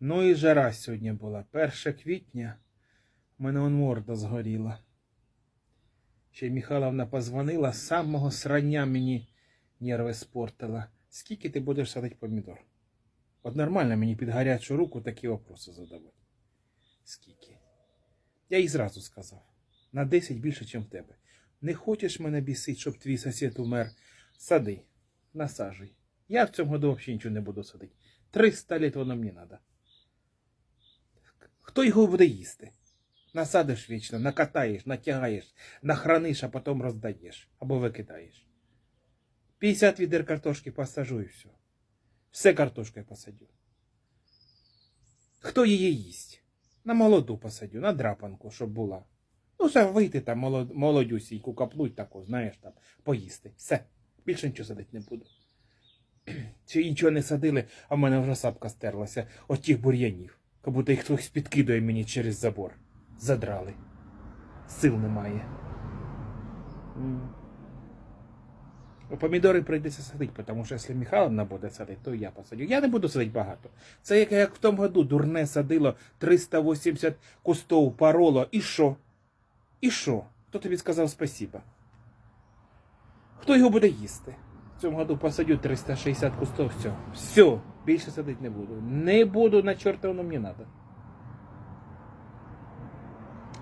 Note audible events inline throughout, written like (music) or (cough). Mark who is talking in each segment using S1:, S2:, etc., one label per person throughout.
S1: Ну і жара сьогодні була. 1 квітня. У мене он морда згоріла. Ще Михайловна позвонила, з самого срання мені нерви спортила. Скільки ти будеш садити помідор? От нормально мені під гарячу руку такі вопроси задавати. Скільки? Я їй зразу сказав. На 10 більше, ніж в тебе. Не хочеш мене бісити, щоб твій сусід умер? Сади, насаджуй. Я в цьому году взагалі нічого не буду садити. 300 літ воно мені треба. Хто його буде їсти? Насадиш вічно, накатаєш, натягаєш, нахраниш, а потім роздаєш або викидаєш. 50 відер картошки посажу і все. Все картошкою посадю. Хто її їсть? На молоду посадю, на драпанку, щоб була. Ну, все, вийти там молод- молодюсіньку, каплуть таку, знаєш, там, поїсти. Все. Більше нічого садити не буду. (clears throat) Чи нічого не садили, а в мене вже сапка стерлася от тих бур'янів. Як будто їх хтось підкидує мені через забор. Задрали. Сил немає. Ну, Помідори прийдеться садити, тому що якщо Михайловна буде садити, то я посадю. Я не буду садити багато. Це як, як в тому году дурне садило 380 кустов пароло. І що? І що? Хто тобі сказав спасіба? Хто його буде їсти? В цьому году посадю 360 кустов, все. Все, більше садити не буду. Не буду, на чорта воно мені треба.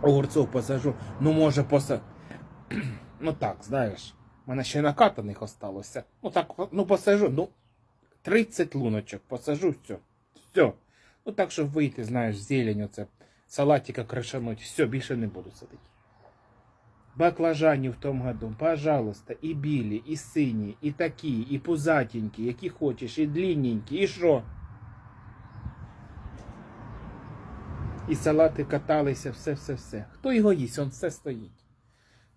S1: Огурцов посажу, ну може поса... (clears throat) Ну так, знаєш, в мене ще накатаних осталося. Ну так, ну посажу, ну 30 луночок посажу, все. Все. Ну так, щоб вийти, знаєш, зелень, оце, салатика кришануть, все, більше не буду садити. Баклажанів в тому году, пожалуйста, і білі, і сині, і такі, і пузатенькі, які хочеш, і длинненькі, і що? І салати каталися, все-все-все. Хто його їсть, он все стоїть.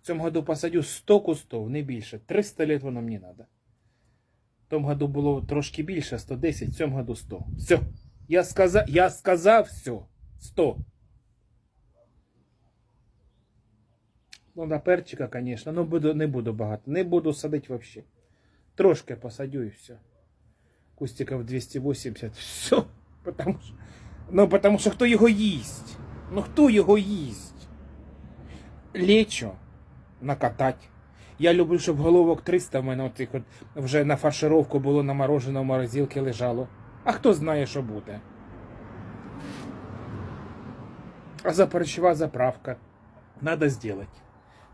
S1: В цьому году посадю 100 кустов, не більше. 300 літ воно мені треба. В тому году було трошки більше, 110, в цьому году 100. Все. Я сказав, я сказав все. 100. Ну, на перчика, конечно, ну буду, не буду багато. Не буду садити вообще. Трошки посадю і все. Кустиків 280. Все. Потому що, ну, потому що хто його їсть? Ну хто його їсть? Лечо накатать. Я люблю, щоб головок 300 в мене отих от вже на фаршировку було наморожено в морозилці лежало. А хто знає, що буде? А запорчова заправка. Надо сделать.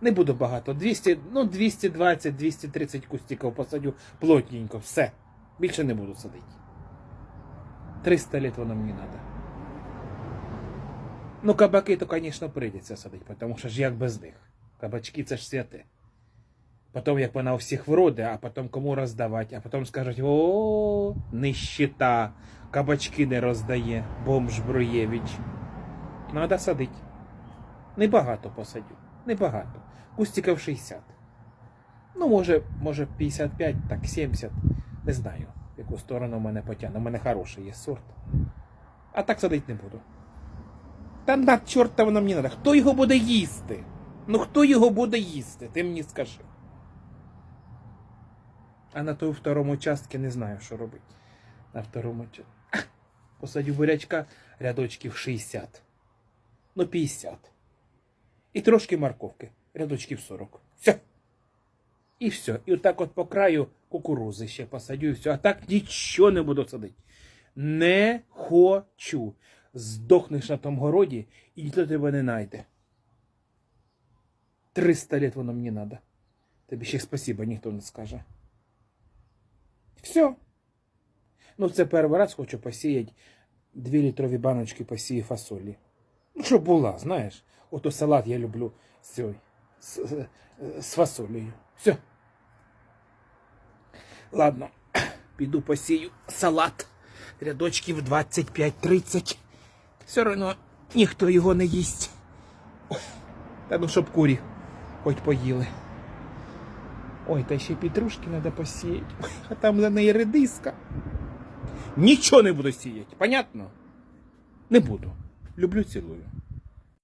S1: Не буду багато. 200, ну 220-230 кустиків посадю плотненько. Все. Більше не буду садити. 300 літ воно мені треба. Ну, кабаки, то, звісно, прийдеться садити, тому що ж як без них. Кабачки це ж святе. Потім, як вона у всіх вроде, а потім кому роздавати, а потім скажуть, о, нищета, кабачки не роздає, бомж Бруєвич. Надо садити. Небагато посадю. Небагато. Кустиків 60. Ну, може, може 55, так 70. Не знаю, в яку сторону мене потягне. У мене хороший є сорт. А так садити не буду. Та на чорта воно мені треба. Хто його буде їсти? Ну хто його буде їсти? Ти мені скажи. А на той второму участку не знаю, що робити. На второму участку. (coughs) Посадю бурячка рядочків 60. Ну, 50. І трошки морковки. Рядочків 40. Все. І все. І отак от по краю кукурузи ще посадю і все. А так нічого не буду садити. Не хочу. Здохнеш на тому городі і ніхто тебе не знайде. 300 лет воно мені треба. Тобі ще спасіба ніхто не скаже. Все. Ну, це перший раз хочу посіяти 2 літрові баночки посії фасолі. Ну, щоб була, знаєш. Ото салат я люблю з, з, з, з фасолею. Все. Ладно, (clears throat) піду посію салат. Рядочків 25-30. Все одно ніхто його не їсть. Та ну, щоб курі хоч поїли. Ой, та ще петрушки треба посіяти. Ой, А там за неї редиска. Нічого не буду сіяти, понятно? Не буду. Люблю, цілую.